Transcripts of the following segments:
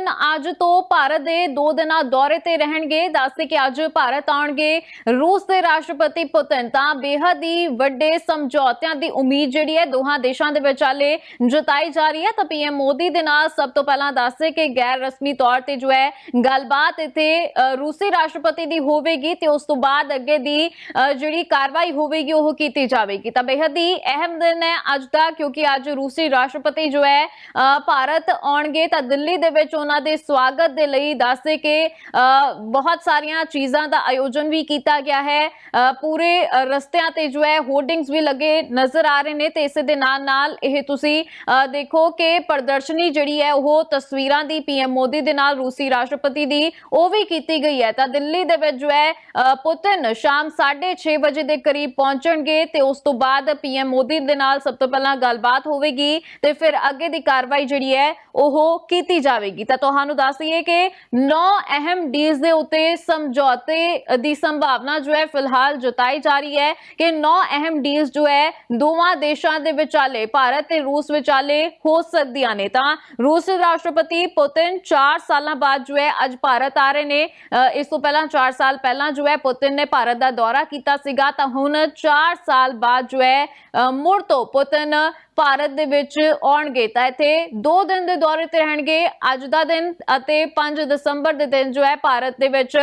Putin ਅੱਜ ਤੋਂ ਭਾਰਤ ਦੇ 2 ਦਿਨਾਂ ਦੌਰੇ ਤੇ ਰਹਿਣਗੇ। ਦੱਸਦੇ ਕਿ ਅੱਜ ਭਾਰਤ ਆਉਣਗੇ ਰੂਸ ਦੇ ਰਾਸ਼ਟਰਪਤੀ ਪੁਤਿਨ। ਤਾਂ ਬੇਹੱਦ ਹੀ ਵੱਡੇ ਸਮਝੌਤਿਆਂ ਦੀ ਉਮੀਦ ਜਿਹੜੀ ਹੈ ਦੋਹਾਂ ਦੇਸ਼ਾਂ ਦੇ ਵਿਚਾਲੇ ਜਤਾਈ ਜਾ ਰਹੀ ਹੈ। ਤਾਂ ਪੀਐਮ ਮੋਦੀ ਦੇ ਨਾਲ ਸਭ ਤੋਂ ਪਹਿਲਾਂ ਦੱਸਦੇ ਕਿ ਗੈਰ ਰਸਮੀ ਤੌਰ ਤੇ ਜੋ ਹੈ ਗੱਲਬਾਤ ਇੱਥੇ ਅ, ਰੂਸੀ ਰਾਸ਼ਟਰਪਤੀ ਦੀ ਹੋਵੇਗੀ ਤੇ ਉਸ ਤੋਂ ਬਾਅਦ ਅੱਗੇ ਦੀ ਅ, ਜਿਹੜੀ ਕਾਰਵਾਈ ਹੋਵੇਗੀ ਉਹ ਕੀਤੀ ਜਾਵੇਗੀ। ਤਾਂ ਬੇਹੱਦ ਹੀ ਅਹਿਮ ਦਿਨ ਹੈ ਅੱਜ ਦਾ ਕਿਉਂਕਿ ਅੱਜ ਰੂਸੀ ਰਾਸ਼ਟਰਪਤੀ ਜੋ ਹੈ ਅ, ਭਾਰਤ ਆਉਣਗੇ ਤਾਂ ਦਿੱਲੀ ਦੇ ਵਿੱਚ ਉਹਨਾਂ ਦੇ ਸਵਾਗਤ ਦੇ ਲਈ ਦੱਸਦੇ ਕਿ ਅ, ਬਹੁਤ ਸਾਰੀਆਂ ਚੀਜ਼ਾਂ ਦਾ ਆਯੋਜਨ ਵੀ ਕੀਤਾ ਗਿਆ ਹੈ। ਪੂਰੇ ਰਸਤਿਆਂ ਤੇ ਜੋ ਹੈ ਹੋਰਡਿੰਗਸ ਵੀ ਲੱਗੇ ਨਜ਼ਰ ਆ ਰਹੇ ਨੇ ਤੇ ਇਸੇ ਦੇ ਨਾਲ ਨਾਲ ਇਹ ਤੁਸੀਂ ਦੇਖੋ ਕਿ ਪ੍ਰਦਰਸ਼ਨੀ ਜਿਹੜੀ ਹੈ ਉਹ ਤਸਵੀਰਾਂ ਦੀ ਪੀਐਮ ਮੋਦੀ ਦੇ ਨਾਲ ਰੂਸੀ ਰਾਸ਼ਟਰਪਤੀ ਦੀ ਉਹ ਵੀ ਕੀਤੀ ਗਈ ਹੈ। ਤਾਂ ਦਿੱਲੀ ਦੇ ਵਿੱਚ ਜੋ ਹੈ ਅ, ਪੁਤਿਨ ਸ਼ਾਮ 6:30 ਵਜੇ ਦੇ ਕਰੀਬ ਪਹੁੰਚਣਗੇ ਤੇ ਉਸ ਤੋਂ ਬਾਅਦ ਪੀਐਮ ਮੋਦੀ ਦੇ ਨਾਲ ਸਭ ਤੋਂ ਪਹਿਲਾਂ ਗੱਲਬਾਤ ਹੋਵੇਗੀ ਤੇ ਫਿਰ ਅੱਗੇ ਦੀ ਕਾਰਵਾਈ ਜਿਹੜੀ ਹੈ ਉਹ ਕੀਤੀ ਜਾਵੇਗੀ। ਤਾਂ ਤੁਹਾਨੂੰ ਦੱਸ ਦਈਏ ਕਿ 9 ਅਹਿਮ ਡੀਲਸ ਦੇ ਉੱਤੇ ਸਮਝੌਤੇ ਦੀ ਸੰਭਾਵਨਾ ਜੋ ਹੈ ਫਿਲਹਾਲ ਜਤਾਈ ਜਾ ਰਹੀ ਹੈ ਕਿ 9 ਅਹਿਮ ਡੀਲਸ ਜੋ ਹੈ ਦੋਵਾਂ ਦੇਸ਼ਾਂ ਦੇ ਵਿਚਾਲੇ ਭਾਰਤ ਤੇ ਰੂਸ ਵਿਚਾਲੇ ਹੋ ਸਕਦੀਆਂ ਨੇ। ਤਾਂ ਰੂਸ ਦੇ ਰਾਸ਼ਟਰਪਤੀ ਪੁਤਿਨ 4 ਸਾਲਾਂ ਬਾਅਦ ਜੋ ਹੈ ਅੱਜ ਭਾਰਤ ਆ ਰਹੇ ਨੇ। ਅ, ਇਸ ਤੋਂ ਪਹਿਲਾਂ 4 ਸਾਲ ਪਹਿਲਾਂ ਜੋ ਹੈ ਪੁਤਿਨ ਨੇ ਭਾਰਤ ਦਾ ਦੌਰਾ ਕੀਤਾ ਸੀਗਾ। ਤਾਂ ਹੁਣ 4 ਸਾਲ ਬਾਅਦ ਜੋ ਹੈ ਅ, ਮੁੜ ਤੋਂ ਪੁਤਿਨ ਭਾਰਤ ਦੇ ਵਿੱਚ ਆਉਣਗੇ ਤਾਂ ਇੱਥੇ 2 ਦਿਨ ਦੇ ਦੌਰੇ ਤੇ ਰਹਿਣਗੇ। ਅੱਜ ਦਾ ਦਿਨ ਅਤੇ 5 ਦਸੰਬਰ ਦੇ ਦਿਨ ਜੋ ਹੈ ਭਾਰਤ ਦੇ ਵਿੱਚ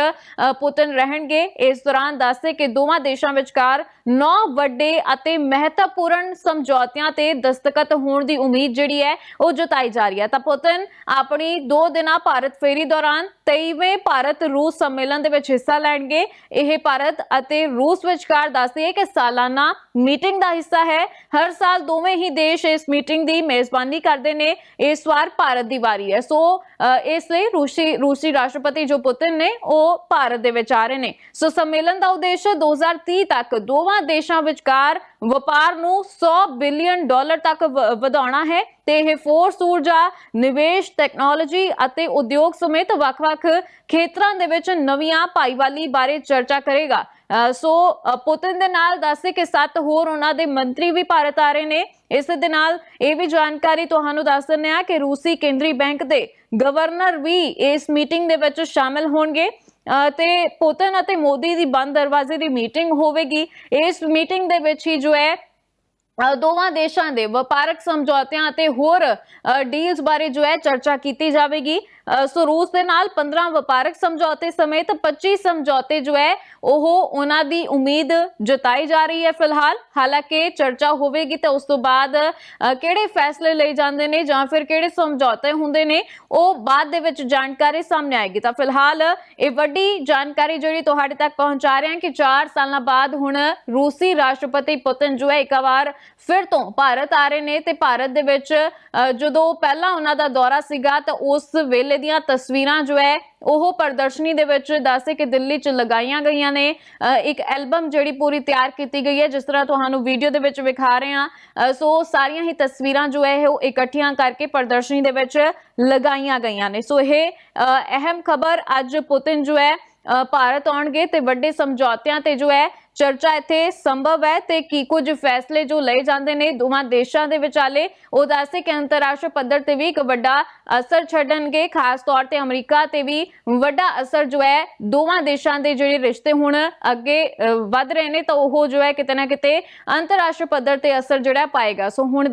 ਪੁਤਿਨ ਰਹਿਣਗੇ। ਇਸ ਦੌਰਾਨ ਦੱਸਦੇ ਕਿ ਦੋਵਾਂ ਦੇਸ਼ਾਂ ਵਿਚਕਾਰ 9 ਵੱਡੇ ਅਤੇ ਮਹੱਤਵਪੂਰਨ ਸਮਝੌਤਿਆਂ ਤੇ ਦਸਤਖਤ ਹੋਣ ਦੀ ਉਮੀਦ ਜਿਹੜੀ ਹੈ, ਉਹ ਜਤਾਈ ਜਾ ਰਹੀ ਹੈ। ਤਾਂ ਪੁਤਿਨ ਆਪਣੀ 2 ਦਿਨਾਂ ਭਾਰਤ ਫੇਰੀ ਦੌਰਾਨ 23ਵੇਂ ਭਾਰਤ ਰੂਸ ਸੰਮੇਲਨ ਦੇ ਵਿੱਚ ਹਿੱਸਾ ਲੈਣਗੇ। ਇਹ ਭਾਰਤ ਅਤੇ ਰੂਸ ਵਿਚਕਾਰ ਦੱਸਦੀ ਹੈ ਕਿ ਸਾਲਾਨਾ ਮੀਟਿੰਗ ਦਾ ਹਿੱਸਾ ਹੈ। ਹਰ ਸਾਲ ਦੋਵੇਂ ਹੀ ਦੇਸ਼ ਇਸ ਮੀਟਿੰਗ ਦੀ ਮੇਜ਼ਬਾਨੀ ਕਰਦੇ ਨੇ ਇਸ ਵਾਰ ਭਾਰਤ ਦੀ ਵਾਰੀ ਹੈ। ਸੋ ਇਸ ਲਈ ਰੂਸੀ ਰੂਸੀ ਰਾਸ਼ਟਰਪਤੀ ਜੋ ਪੁਤਿਨ ਨੇ, ਉਹ ਭਾਰਤ ਦੇ ਵਿੱਚ ਆ ਰਹੇ ਨੇ। ਸੋ ਸੰਮੇਲਨ ਦਾ ਉਦੇਸ਼ 2030 ਤੱਕ ਦੋਵਾਂ ਦੇਸ਼ਾਂ ਵਿਚਕਾਰ ਵਪਾਰ ਨੂੰ 100 ਬਿਲੀਅਨ ਡਾਲਰ ਤੱਕ ਵਧਾਉਣਾ ਹੈ ਤੇ ਇਹ ਫੋਰਸ ਊਰਜਾ, ਨਿਵੇਸ਼ ਟੈਕਨੋਲੋਜੀ ਅਤੇ ਉਦਯੋਗ ਸਮੇਤ ਵੱਖ-ਵੱਖ ਖੇਤਰਾਂ ਦੇ ਵਿੱਚ ਨਵੀਆਂ ਭਾਈਵਾਲੀ ਬਾਰੇ ਚਰਚਾ ਕਰੇਗਾ। ਸੋ ਅ, ਪੁਤਿਨ ਦੇ ਨਾਲ ਦੱਸੇ ਕਿ ਸੱਤ ਹੋਰ ਉਹਨਾਂ ਦੇ ਮੰਤਰੀ ਵੀ ਭਾਰਤ ਆ ਰਹੇ ਨੇ। ਇਸ ਦੇ ਨਾਲ ਇਹ ਵੀ ਜਾਣਕਾਰੀ ਤੁਹਾਨੂੰ ਦੱਸ ਦਿੰਦੇ ਆ ਕਿ ਰੂਸੀ ਕੇਂਦਰੀ ਬੈਂਕ ਦੇ ਗਵਰਨਰ ਵੀ ਇਸ ਮੀਟਿੰਗ ਦੇ ਵਿੱਚ ਸ਼ਾਮਿਲ ਹੋਣਗੇ। ਅ, ਤੇ ਪੁਤਿਨ ਅਤੇ ਮੋਦੀ ਦੀ ਬੰਦ ਦਰਵਾਜ਼ੇ ਦੀ ਮੀਟਿੰਗ ਹੋਵੇਗੀ। ਇਸ ਮੀਟਿੰਗ ਦੇ ਵਿੱਚ ਹੀ ਜੋ ਹੈ ਦੋਵਾਂ ਦੇਸ਼ਾਂ ਦੇ ਵਪਾਰਕ ਸਮਝੌਤਿਆਂ ਅਤੇ ਹੋਰ ਡੀਲਸ ਬਾਰੇ ਜੋ ਹੈ ਚਰਚਾ ਕੀਤੀ ਜਾਵੇਗੀ। ਸੋ ਰੂਸ ਦੇ ਨਾਲ 15 ਵਪਾਰਕ ਸਮਝੌਤੇ ਸਮੇਤ 25 ਸਮਝੌਤੇ ਜੋ ਹੈ, ਉਹ ਉਹਨਾਂ ਦੀ ਉਮੀਦ ਜਤਾਈ ਜਾ ਰਹੀ ਹੈ ਫਿਲਹਾਲ। ਹਾਲਾਂਕਿ ਚਰਚਾ ਹੋਵੇਗੀ ਤਾਂ ਉਸ ਤੋਂ ਬਾਅਦ ਕਿਹੜੇ ਫੈਸਲੇ ਲਏ ਜਾਂਦੇ ਨੇ ਜਾਂ ਫਿਰ ਕਿਹੜੇ ਸਮਝੌਤੇ ਹੁੰਦੇ ਨੇ, ਉਹ ਬਾਅਦ ਦੇ ਵਿੱਚ ਜਾਣਕਾਰੀ ਸਾਹਮਣੇ ਆਏਗੀ। ਤਾਂ ਫਿਲਹਾਲ ਇਹ ਵੱਡੀ ਜਾਣਕਾਰੀ ਜਿਹੜੀ ਤੁਹਾਡੇ ਤੱਕ ਪਹੁੰਚਾ ਰਹੇ ਹਾਂ ਕਿ 4 ਸਾਲਾਂ ਬਾਅਦ ਹੁਣ ਰੂਸੀ ਰਾਸ਼ਟਰਪਤੀ ਪੁਤਿਨ ਜੋ ਹੈ ਇੱਕ ਵਾਰ ਫਿਰ ਤੋਂ ਭਾਰਤ ਆ ਰਹੇ ਨੇ ਤੇ ਭਾਰਤ ਦੇ ਵਿੱਚ ਜਦੋਂ ਪਹਿਲਾਂ ਉਹਨਾਂ ਦਾ ਦੌਰਾ ਸੀਗਾ ਤਾਂ ਉਸ ਵੇਲੇ ਦੀਆਂ ਤਸਵੀਰਾਂ ਜੋ ਹੈ ਉਹ ਪ੍ਰਦਰਸ਼ਨੀ ਦੇ ਵਿੱਚ ਦੱਸੇ ਕਿ ਦਿੱਲੀ 'ਚ ਲਗਾਈਆਂ ਗਈਆਂ ਨੇ। ਅ, ਇੱਕ ਐਲਬਮ ਜਿਹੜੀ ਪੂਰੀ ਤਿਆਰ ਕੀਤੀ ਗਈ ਹੈ ਜਿਸ ਤਰ੍ਹਾਂ ਤੁਹਾਨੂੰ ਵੀਡੀਓ ਦੇ ਵਿੱਚ ਵਿਖਾ ਰਹੇ ਹਾਂ। ਅ, ਸੋ ਸਾਰੀਆਂ ਹੀ ਤਸਵੀਰਾਂ ਜੋ ਹੈ ਉਹ ਇਕੱਠੀਆਂ ਕਰਕੇ ਪ੍ਰਦਰਸ਼ਨੀ ਦੇ ਵਿੱਚ ਲਗਾਈਆਂ ਗਈਆਂ ਨੇ। ਸੋ ਇਹ ਅ, ਅਹਿਮ ਖਬਰ ਅੱਜ ਪੁਤਿਨ ਜੋ ਹੈ ਭਾਰਤ ਆਉਣਗੇ ਤੇ ਵੱਡੇ ਸਮਝੌਤਿਆਂ ਤੇ ਜੋ ਹੈ ਚਰਚਾ ਇੱਥੇ ਸੰਭਵ ਹੈ ਤੇ ਕੀ ਕੁਝ ਫੈਸਲੇ ਜੋ ਲਏ ਜਾਂਦੇ ਨੇ ਦੋਵਾਂ ਦੇਸ਼ਾਂ ਦੇ ਵਿਚਾਲੇ, ਉਹ ਦੱਸਦੇ ਕਿ ਅੰਤਰਰਾਸ਼ਟਰੀ ਪੱਧਰ ਤੇ ਵੀ ਇੱਕ ਵੱਡਾ ਅਸਰ ਛੱਡਣਗੇ, ਖਾਸ ਤੌਰ ਤੇ ਅਮਰੀਕਾ ਤੇ ਵੀ ਵੱਡਾ ਅਸਰ ਜੋ ਹੈ ਦੋਵਾਂ ਦੇਸ਼ਾਂ ਦੇ ਜਿਹੜੇ ਰਿਸ਼ਤੇ ਹੁਣ ਅੱਗੇ ਵੱਧ ਰਹੇ ਨੇ ਤਾਂ ਉਹ ਜੋ ਹੈ ਕਿਤੇ ਨਾ ਕਿਤੇ ਅੰਤਰਰਾਸ਼ਟਰੀ ਪੱਧਰ ਤੇ ਅਸਰ ਜਿਹੜਾ ਪਾਏਗਾ। ਸੋ ਹੁਣ